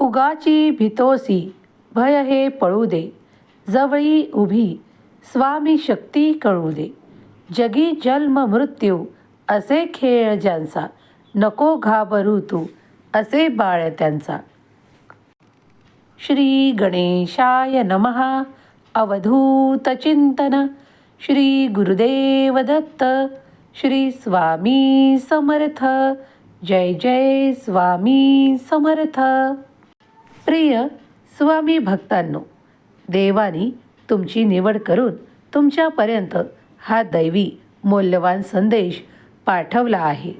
उगाची भितोसी भय हे पळू दे. जवळी उभी स्वामी शक्ती कळू दे. जगी जन्म मृत्यू असे खेळ ज्यांचा. नको घाबरू तू असे बाळ त्यांचा. श्री गणेशाय नमः. अवधूत चिंतन. श्री गुरुदेव दत्त. श्री स्वामी समर्थ. जय जय स्वामी समर्थ. प्रिय स्वामी भक्तांनो देवानी तुमची निवड करून तुमच्यापर्यंत हा दैवी मौल्यवान संदेश पाठवला आहे.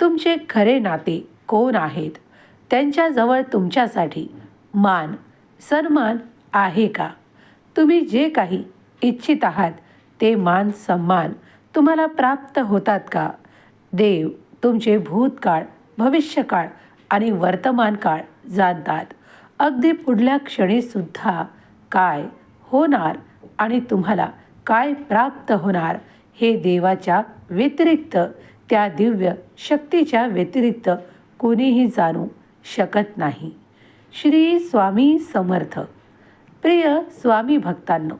तुमचे खरे नाते कोण आहेत? त्यांच्याजवळ तुमच्यासाठी मान सन्मान आहे का? तुम्ही जे काही इच्छित आहात ते मान सन्मान तुम्हाला प्राप्त होतात का? देव तुमचे भूतकाळ भविष्यकाळ आणि वर्तमान काळ जाणतात. अगदी पुढल्या क्षणीसुद्धा काय होणार आणि तुम्हाला काय प्राप्त होणार हे देवाच्या व्यतिरिक्त त्या दिव्य शक्तीच्या व्यतिरिक्त कोणीही जाणू शकत नाही. श्री स्वामी समर्थ. प्रिय स्वामी भक्तांनो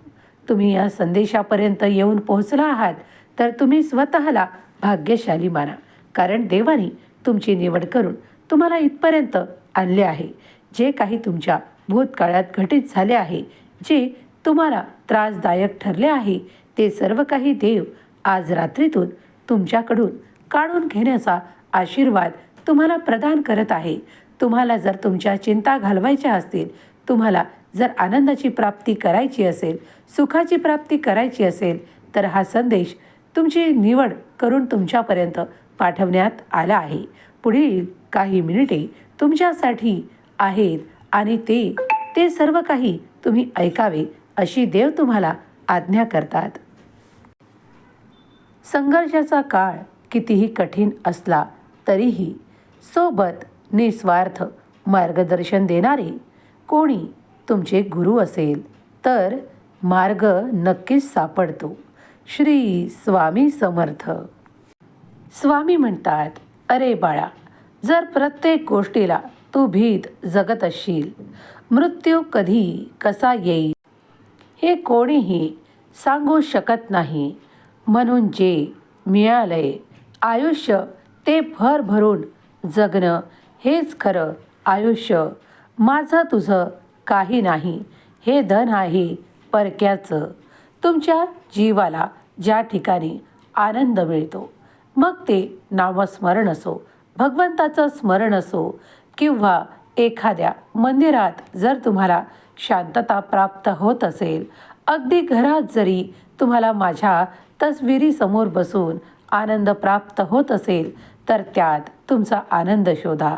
तुम्ही या संदेशापर्यंत येऊन पोहोचला आहात तर तुम्ही स्वतःला भाग्यशाली माना कारण देवाने तुमची निवड करून तुम्हाला इथपर्यंत आणले आहे. जे काही तुमच्या भूतकाळात घटित झाले आहे जे तुम्हाला त्रासदायक ठरले आहे ते सर्व काही देव आज रात्रीतून तुमच्याकडून काढून घेण्याचा आशीर्वाद तुम्हाला प्रदान करत आहे. तुम्हाला जर तुमच्या चिंता घालवायच्या असतील तुम्हाला जर आनंदाची प्राप्ती करायची असेल सुखाची प्राप्ती करायची असेल तर हा संदेश तुमची निवड करून तुमच्यापर्यंत पाठवण्यात आला आहे. पुढील काही मिनिटे तुमच्यासाठी आहेत आणि ते ते सर्व काही तुम्ही ऐकावे अशी देव तुम्हाला आज्ञा करतात. संघर्षाचा काळ कितीही कठीण असला तरीही सोबत निस्वार्थ मार्गदर्शन देणारे कोणी तुमचे गुरु असेल तर मार्ग नक्कीच सापडतो. श्री स्वामी समर्थ. स्वामी म्हणतात अरे बाळा जर प्रत्येक गोष्टीला तू भीत जगत असशील. मृत्यू कधी कसा येईल? हे कोणीही सांगू शकत नाही. म्हणून जे मिळालंय आयुष्य ते भर भरून जगणं हेच खरं आयुष्य. माझं तुझं काही नाही. हे धन आहे परक्याचं. तुमच्या जीवाला ज्या ठिकाणी आनंद मिळतो मग ते नामस्मरण असो भगवंताचं स्मरण असो किंवा एखाद्या मंदिरात जर तुम्हाला शांतता प्राप्त होत असेल अगदी घरात जरी तुम्हाला माझ्या तस्विरीसमोर बसून आनंद प्राप्त होत असेल तर त्यात तुमचा आनंद शोधा.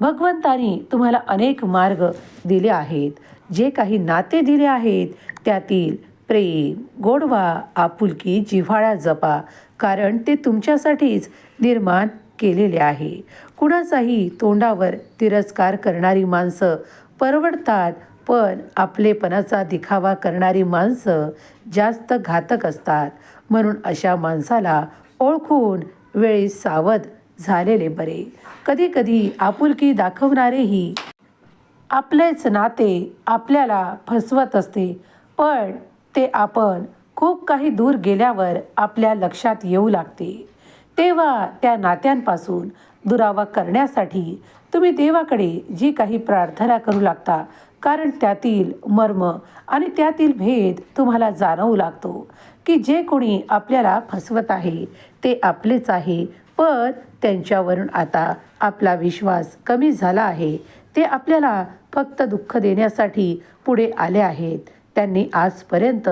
भगवंतानी तुम्हाला अनेक मार्ग दिले आहेत. जे काही नाते दिले आहेत त्यातील प्रेम गोडवा आपुलकी जिव्हाळा जपा कारण ते तुमच्यासाठीच निर्माण केलेले आहे. कुणाचाही तोंडावर तिरस्कार करणारी माणसं परवडतात पण आपलेपणाचा दिखावा करणारी माणसं जास्त घातक असतात. म्हणून अशा माणसाला ओळखून वेळी सावध झालेले बरे. कधीकधी आपुलकी दाखवणारेही आपलेच नाते आपल्याला फसवत असते पण ते आपण खूप काही दूर गेल्यावर आपल्या लक्षात येऊ लागते. तेव्हा त्या नात्यांपासून दुरावा करण्यासाठी तुम्ही देवाकडे जी काही प्रार्थना करू लागता कारण त्यातील मर्म आणि त्यातील भेद तुम्हाला जाणवू लागतो की जे कोणी आपल्याला फसवत आहे ते आपलेच आहे. पण त्यांच्यावरून आता आपला विश्वास कमी झाला आहे. ते आपल्याला फक्त दुःख देण्यासाठी पुढे आले आहेत. त्यांनी आजपर्यंत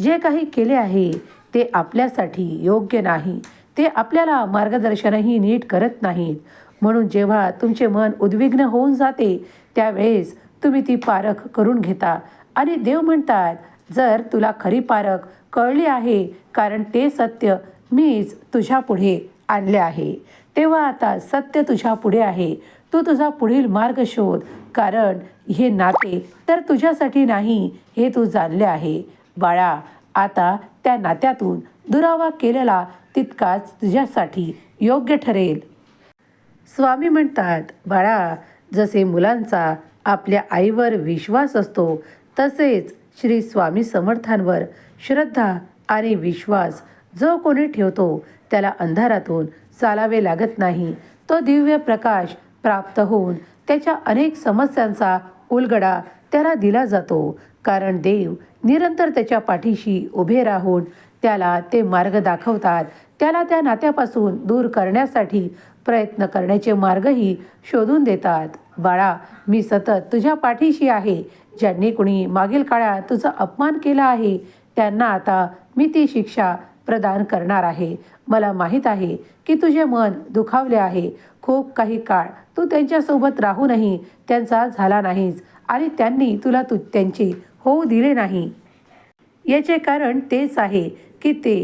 जे काही केले आहे ते आपल्यासाठी योग्य नाही. ते आपल्याला मार्गदर्शनही नीट करत नाहीत. म्हणून जेव्हा तुमचे मन उद्विग्न होऊन जाते त्यावेळेस तुम्ही ती पारख करून घेता. आणि देव म्हणतात जर तुला खरी पारख कळली आहे कारण ते सत्य मीच तुझ्या पुढे आणले आहे. तेव्हा आता सत्य तुझ्या पुढे आहे. तू तुझा पुढील मार्ग शोध कारण हे नाते तर तुझ्यासाठी नाही हे तू जाणले आहे. बाळा आता त्या नात्यातून दुरावा केलेला तितकाच तुझ्यासाठी योग्य ठरेल. स्वामी म्हणतात बाळा जसे मुलांचा आपल्या आईवर विश्वास असतो तसेच श्री स्वामी समर्थांवर श्रद्धा आणि विश्वास जो कोणी ठेवतो त्याला अंधारातून चालावे लागत नाही. तो दिव्य प्रकाश प्राप्त होऊन त्याच्या अनेक समस्यांचा उलगडा त्याला दिला जातो. कारण देव निरंतर त्याच्या पाठीशी उभे राहून त्याला ते मार्ग दाखवतात. त्याला त्या नात्यापासून दूर करण्यासाठी प्रयत्न करण्याचे मार्गही शोधून देतात. बाळा मी सतत तुझ्या पाठीशी आहे. ज्यांनी कुणी मागील काळात तुझा अपमान केला आहे त्यांना आता मी ती शिक्षा प्रदान करणार आहे. मला माहीत आहे की तुझे मन दुखावले आहे. खूप काही काळ तू त्यांच्यासोबत राहूनही त्यांचा झाला नाहीस आणि त्यांनी तुला तू त्यांचे होऊ दिले नाही. याचे कारण तेच आहे की ते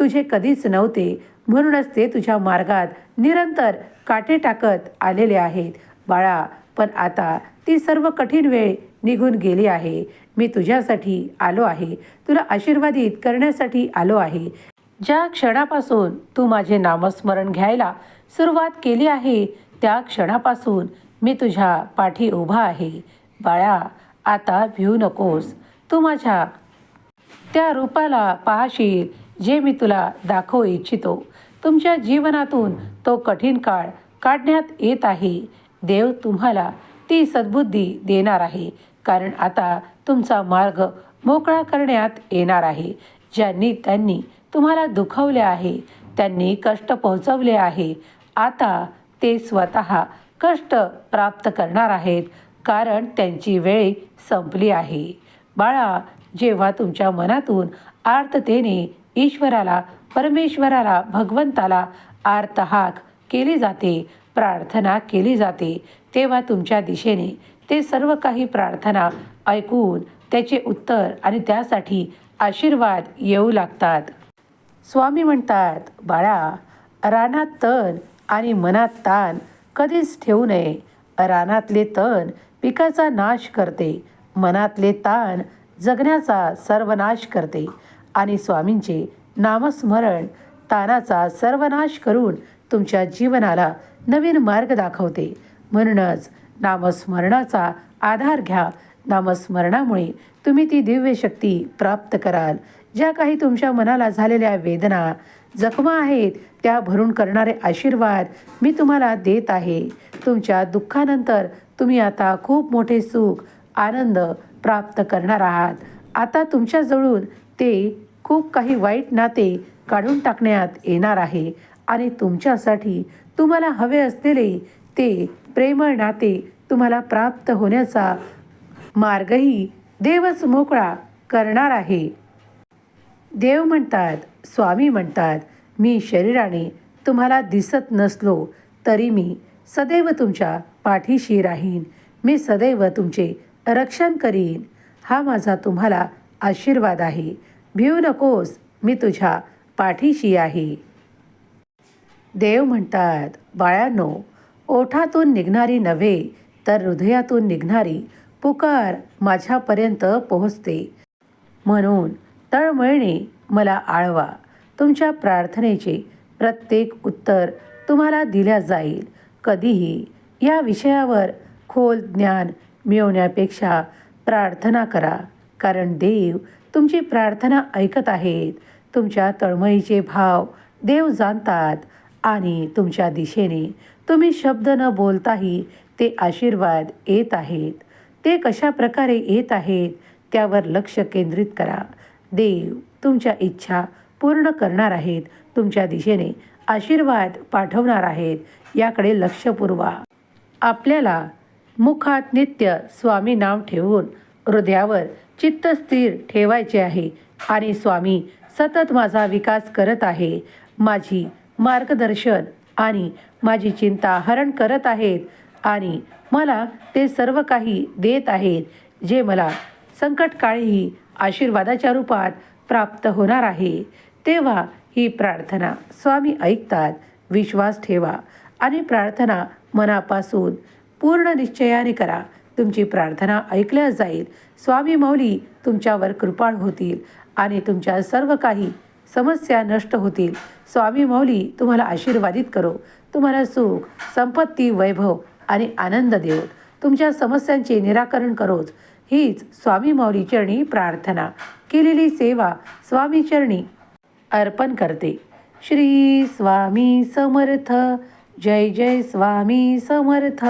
तुझे कधीच नव्हते. म्हणूनच ते तुझ्या मार्गात निरंतर काटे टाकत आलेले आहेत. बाळा पण आता ती सर्व कठीण वेळ निघून गेली आहे. मी तुझ्यासाठी आलो आहे. तुला आशीर्वादित करण्यासाठी आलो आहे. ज्या क्षणापासून तू माझे नामस्मरण घ्यायला सुरुवात केली आहे त्या क्षणापासून मी तुझ्या पाठी उभा आहे. बाळा आता भिवू नकोस. तू माझ्या त्या रूपाला पाहशील जे मी तुला दाखवू इच्छितो. तुमच्या जीवनातून तो कठीण काळ काढण्यात येत आहे. देव तुम्हाला ती सद्बुद्धी देणार आहे कारण आता तुमचा मार्ग मोकळा करण्यात येणार आहे. ज्यांनी त्यांनी तुम्हाला दुखवले आहे त्यांनी कष्ट पोहोचवले आहे. आता ते स्वतः कष्ट प्राप्त करणार आहेत कारण त्यांची वेळ संपली आहे. बाळा जेव्हा तुमच्या मनातून आर्ततेने ईश्वराला परमेश्वराला भगवंताला आर्तहाक केली जाते प्रार्थना केली जाते तेव्हा तुमच्या दिशेने ते सर्व काही प्रार्थना ऐकून त्याचे उत्तर आणि त्यासाठी आशीर्वाद येऊ लागतात. स्वामी म्हणतात बाळा रानात तण आणि मनात ताण कधीच ठेवू नये. रानातले तण पिकाचा नाश करते. मनातले ताण जगण्याचा सर्वनाश करते. आणि स्वामींचे नामस्मरण तानाचा सर्वनाश करून तुमच्या जीवनाला नवीन मार्ग दाखवते. म्हणूनच नामस्मरणाचा आधार घ्या. नामस्मरणामुळे तुम्ही ती दिव्य शक्ती प्राप्त कराल. ज्या काही तुमच्या मनाला झालेल्या वेदना जखमा आहेत त्या भरून करणारे आशीर्वाद मी तुम्हाला देत आहे. तुमच्या दुःखानंतर तुम्ही आता खूप मोठे सुख आनंद प्राप्त करणार आहात. आता तुमच्याजवळून ते खूप काही वाईट नाते काढून टाकण्यात येणार आहे आणि तुमच्यासाठी तुम्हाला हवे असलेले ते प्रेमळ नाते तुम्हाला प्राप्त होण्याचा मार्गही देवच मोकळा करणार आहे. देव म्हणतात स्वामी म्हणतात मी शरीराने तुम्हाला दिसत नसलो तरी मी सदैव तुमच्या पाठीशी राहीन. मी सदैव तुमचे रक्षण करीन. हा माझा तुम्हाला आशीर्वाद आहे. भिऊ नकोस मी तुझ्या पाठीशी आहे. देव म्हणतात बाळांनो ओठातून निघणारी नव्हे तर हृदयातून निघणारी पुकार माझ्यापर्यंत पोहोचते. म्हणून तळमळणे मला आळवा. तुमच्या प्रार्थनेचे प्रत्येक उत्तर तुम्हाला दिल्या जाईल. कधीही या विषयावर खोल ज्ञान मिळवण्यापेक्षा प्रार्थना करा. कारण देव तुमची प्रार्थना ऐकत आहेत. तुमच्या तळमळीचे भाव देव जाणतात आणि तुमच्या दिशेने तुम्ही शब्द न बोलताही ते आशीर्वाद येत आहेत. ते कशा प्रकारे येत आहेत त्यावर लक्ष केंद्रित करा. देव तुमच्या इच्छा पूर्ण करणार आहेत तुमच्या दिशेने आशीर्वाद पाठवणार आहेत याकडे लक्ष पुरवा. आपल्याला मुखात नित्य स्वामी नाव ठेवून हृदयावर चित्त स्थिर ठेवायचे आहे आणि स्वामी सतत माझा विकास करत आहे माझी मार्गदर्शन आणि माझी चिंता हरण करत आहेत आणि मला ते सर्व काही देत आहेत जे मला संकटकाळीही आशीर्वादाच्या रूपात प्राप्त होणार आहे तेव्हा ही प्रार्थना स्वामी ऐकतात. विश्वास ठेवा आणि प्रार्थना मनापासून पूर्ण निश्चयाने करा. तुमची प्रार्थना ऐकल्या जाईल. स्वामी मौली तुमच्यावर कृपाळ होतील आणि तुमच्या सर्व काही समस्या नष्ट होतील. स्वामी मौली तुम्हाला आशीर्वादित करो. तुम्हाला सुख संपत्ती वैभव आणि आनंद देवो तुमच्या समस्यांचे निराकरण करोच हीच स्वामी मौलीचरणी प्रार्थना. केलेली सेवा स्वामीचरणी अर्पण करते. श्री स्वामी समर्थ. जय जय स्वामी समर्थ.